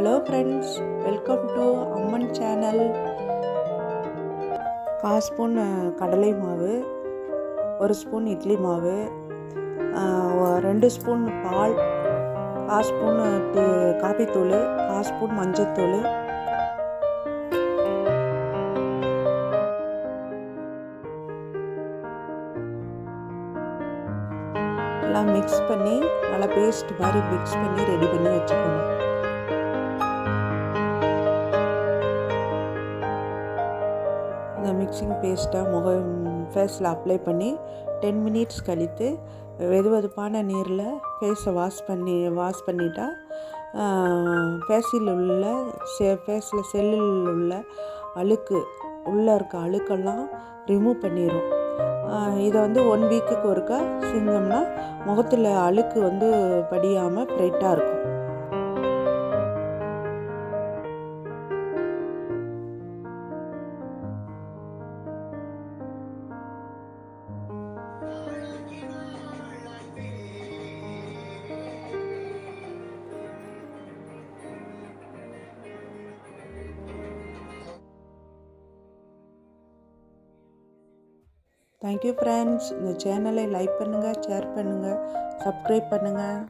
Hello friends welcome to Amman channel call spoon கடலை மாவு ஒரு ஸ்பூன் இட்லி மாவு ரெண்டு ஸ்பூன் பால் கால் ஸ்பூன் காப்பித்தூள் கால் ஸ்பூன் மஞ்சத்தூள் எல்லாம் மிக்ஸ் பண்ணி நல்லா பேஸ்ட் மாதிரி மிக்ஸ் பண்ணி ரெடி பண்ணி வச்சுக்கணும் இந்த மிக்சிங் பேஸ்ட்டை முகம் ஃபேஸில் அப்ளை பண்ணி டென் மினிட்ஸ் கழித்து வெதுவெதுப்பான நீரில் ஃபேஸை வாஷ் பண்ணி வாஷ் பண்ணிட்டா ஃபேஸில் உள்ள செ ஃபேஸில் செல்லில் உள்ள அழுக்கு உள்ளே இருக்க அழுக்கெல்லாம் ரிமூவ் பண்ணிடும் இதை வந்து ஒன் வீக்குக்கு ஒருக்கா செஞ்சோம்னா முகத்தில் அழுக்கு வந்து படியாமல் பிரைட்டாக இருக்கும். தேங்க்யூ ஃப்ரெண்ட்ஸ் இந்த சேனலை லைக் பண்ணுங்கள் ஷேர் பண்ணுங்கள் சப்ஸ்கிரைப் பண்ணுங்கள்